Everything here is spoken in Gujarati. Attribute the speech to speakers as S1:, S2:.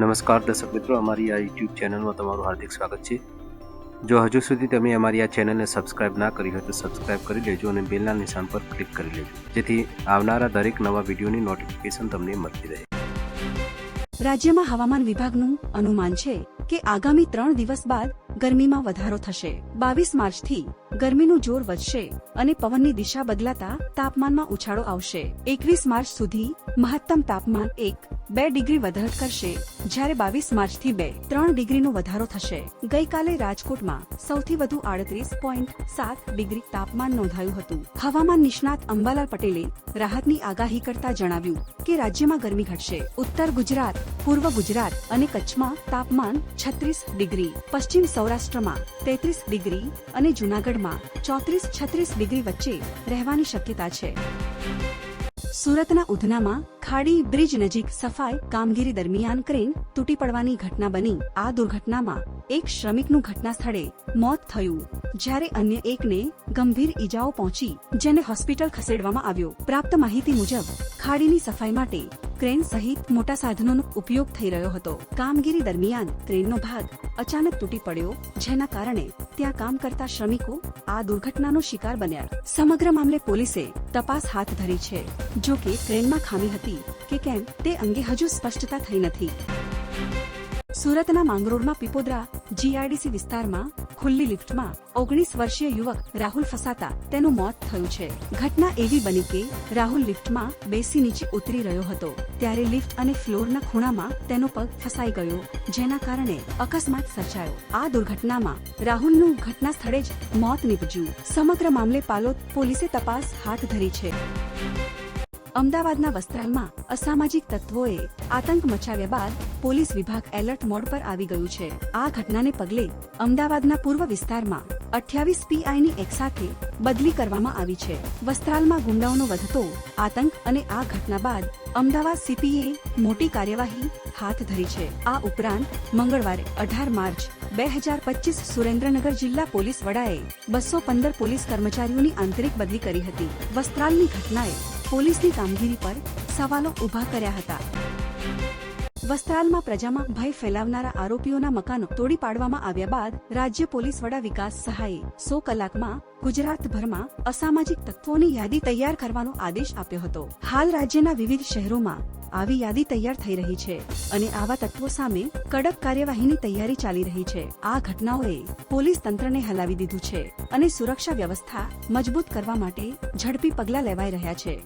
S1: નમસ્કાર દર્શક મિત્રો, અમારી આ યુટ્યુબ ચેનલમાં તમારું હાર્દિક સ્વાગત છે. જો હજુ સુધી તમે અમારી આ ચેનલને સબસ્ક્રાઇબ ના કરી હોય તો સબસ્ક્રાઇબ કરી લેજો અને બેલના નિશાન પર ક્લિક કરી લેજો. જેથી આવનારા દરેક નવા વિડીયોની નોટિફિકેશન તમને મળતી રહે.
S2: રાજ્યમાં હવામાન વિભાગનું અનુમાન છે કે આગામી ત્રણ દિવસ બાદ ગરમીમાં વધારો થશે. બાવીસ માર્ચથી ગરમીનું જોર વધશે અને પવનની દિશા બદલાતા તાપમાનમાં ઉછાળો આવશે. એકવીસ માર્ચ સુધી મહત્તમ તાપમાન એક, બે ડિગ્રી વધારો કરશે. જ્યારે બાવીસ માર્ચથી બે, ત્રણ ડિગ્રીનો વધારો થશે. ગઈકાલે રાજકોટમાં સૌથી વધુ આડત્રીસ પોઈન્ટ સાત ડિગ્રી તાપમાન નોંધાયું હતું. હવામાન નિષ્ણાત અંબાલાલ પટેલે રાહતની આગાહી કરતા જણાવ્યું કે રાજ્યમાં ગરમી ઘટશે. ઉત્તર ગુજરાત, પૂર્વ ગુજરાત અને કચ્છમાં તાપમાન છત્રીસ ડિગ્રી, પશ્ચિમ સૌરાષ્ટ્રમાં તેત્રીસ ડિગ્રી અને જૂનાગઢમાં ચોત્રીસ છત્રીસ ડિગ્રી વચ્ચે રહેવાની શક્યતા છે. સુરતના ઉધનામાં ખાડી બ્રિજ નજીક સફાઈ કામગીરી દરમિયાન ક્રેન તૂટી પડવાની ઘટના બની. આ દુર્ઘટનામાં એક શ્રમિકનું ઘટના સ્થળે મોત થયું, જ્યારે અન્ય એકને ગંભીર ઈજાઓ પહોંચી, જેને હોસ્પિટલ ખસેડવામાં આવ્યો. પ્રાપ્ત માહિતી મુજબ, ખાડીની સફાઈ માટે ક્રેન સહિત મોટા સાધનોનો ઉપયોગ થઈ રહ્યો હતો. કામગીરી દરમિયાન ક્રેનનો ભાગ અચાનક તૂટી પડ્યો, જેના કારણે ત્યાં કામ કરતા શ્રમિકો આ દુર્ઘટનાનો શિકાર બન્યા. સમગ્ર મામલે પોલીસે તપાસ હાથ ધરી છે. જો કે ટ્રેનમાં ખામી હતી કે કેમ તે અંગે હજુ સ્પષ્ટતા થઈ નથી. સુરતના માંગરોળમાં પીપોદરા જીઆઈડીસી વિસ્તારમાં ખુલ્લી લિફ્ટમાં ઓગણીસ વર્ષીય યુવક રાહુલ ફસાતા તેનું મોત થયું છે. ઘટના એવી બની કે રાહુલ લિફ્ટમાં બેસી નીચે ઉતરી રહ્યો હતો. ત્યારે લિફ્ટ અને ફ્લોરના ખૂણામાં તેનો પગ ફસાઈ ગયો, જેના કારણે અકસ્માત સર્જાયો. આ દુર્ઘટનામાં રાહુલનું ઘટના સ્થળે જ મોત નીપજ્યું. સમગ્ર મામલે પાલોદ પોલીસે તપાસ હાથ ધરી છે. અમદાવાદના વસ્ત્રાલમાં અસામાજિક તત્વોએ આતંક મચાવ્યા બાદ પોલીસ વિભાગ એલર્ટ મોડ પર આવી ગયું છે. આ ઘટનાને પગલે અમદાવાદના પૂર્વ વિસ્તારમાં અઠ્યાવીસ પીઆઈની એક સાથે બદલી કરવામાં આવી છે. વસ્ત્રાલમાં ગુંડાઓનો વધતો આતંક અને આ ઘટના બાદ અમદાવાદ સીપીએ મોટી કાર્યવાહી હાથ ધરી છે. આ ઉપરાંત મંગળવારે અઢાર માર્ચ બે હજાર પચીસ સુરેન્દ્રનગર જિલ્લા પોલીસ વડાએ બસો પંદર પોલીસ કર્મચારીઓની આંતરિક બદલી કરી હતી. વસ્ત્રાલની ઘટનાએ પોલીસની કામગીરી પર સવાલો ઊભા કર્યા હતા. વસ્ત્રાલમાં પ્રજામાં ભય ફેલાવનારા આરોપીઓના મકાનો તોડી પાડવામાં આવ્યા બાદ રાજ્ય પોલીસ વડા વિકાસ સહાયે સો કલાકમાં ગુજરાતભરમાં અસામાજિક તત્વોની યાદી તૈયાર કરવાનો આદેશ આપ્યો હતો. હાલ રાજ્યના વિવિધ શહેરોમાં આવી યાદી તૈયાર થઈ રહી છે અને આવા તત્વો સામે કડક કાર્યવાહીની તૈયારી ચાલી રહી છે. આ ઘટનાઓએ પોલીસ તંત્રને હલાવી દીધું છે અને સુરક્ષા વ્યવસ્થા મજબૂત કરવા માટે ઝડપી પગલાં લેવાઈ રહ્યા છે.